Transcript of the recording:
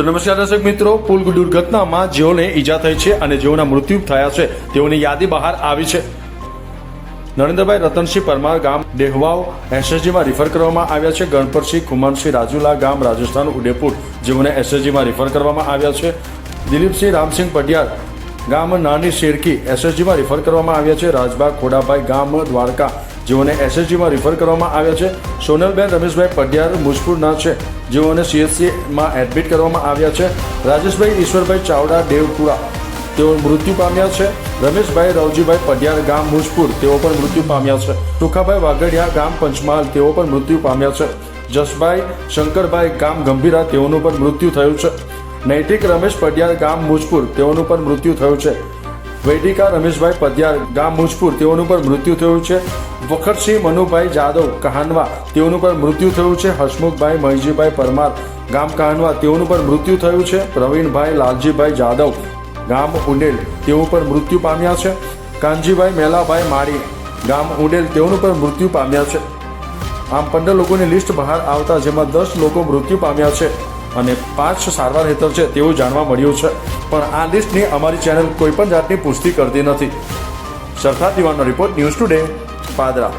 તો નમસ્કાર દર્શક મિત્રો, પુલ દુર્ઘટનામાં જેઓને ઈજા થઈ છે અને જેઓના મૃત્યુ થયા છે, તેઓની યાદી બહાર આવી છે. નરેન્દ્રભાઈ રતનસિંહ પરમાર ગામ ડેહવાવ એસએસજીમાં રિફર કરવામાં આવ્યા છે. ગણપતસિંહ કુમારસિંહ રાજુલા ગામ રાજસ્થાન ઉદયપુર જેઓને એસએસજીમાં રિફર કરવામાં આવ્યા છે. દિલીપસિંહ રામસિંહ પટિયાર ગામ નાની શેરકી એસએસજીમાં રિફર કરવામાં આવ્યા છે. રાજબાગ ખોડાભાઈ ગામ દ્વારકા જેઓને એસએસજીમાં રિફર કરવામાં આવ્યા છે. સોનલબેન રમેશભાઈ પડિયાર મુજપુરના છે. જેઓને સીએચસીમાં એડમિટ કરવામાં આવ્યા છે. રાજેશભાઈ ઈશ્વરભાઈ ચાવડા દેવપુરા. તેઓ મૃત્યુ પામ્યા છે. રમેશભાઈ રવજીભાઈ પડિયાર ગામ મુજપુર તેઓ પણ મૃત્યુ પામ્યા છે. સુખાભાઈ વાગડિયા ગામ પંચમહાલ. તેઓ પણ મૃત્યુ પામ્યા છે. જસભાઈ શંકરભાઈ ગામ ગંભીરા. તેઓનું પણ મૃત્યુ થયું છે. નૈતિક રમેશ પડિયાર ગામ મુજપુર તેઓનું પણ મૃત્યુ થયું છે. વૈદિકા રમેશભાઈ પદ્યાર ગામ મુજપુર. તેઓનું પણ મૃત્યુ થયું છે. વખતસિંહ મનુભાઈ જાદવ કહાનવા. તેઓનું પણ મૃત્યુ થયું છે. હસમુખભાઈ મહીજીભાઈ પરમાર ગામ કહાનવા. તેઓનું પણ મૃત્યુ થયું છે. પ્રવીણભાઈ લાલજીભાઈ જાદવ ગામ ઉડેલ. તેઓ પણ મૃત્યુ પામ્યા છે. કાનજીભાઈ મેલાભાઈ માળી ગામ ઉડેલ. તેઓનું પણ મૃત્યુ પામ્યા છે. આમ પંદર લોકોની લિસ્ટ બહાર આવતા જેમાં દસ લોકો મૃત્યુ પામ્યા છે. અને પાંચ સારવાર હેઠળ છે તેવું જાણવા મળ્યું છે. પણ આ લિસ્ટની અમારી ચેનલ કોઈપણ જાતની પુષ્ટિ કરતી નથી. સરદાર દિવાનો રિપોર્ટ ન્યૂઝ ટુડે, પાદરા.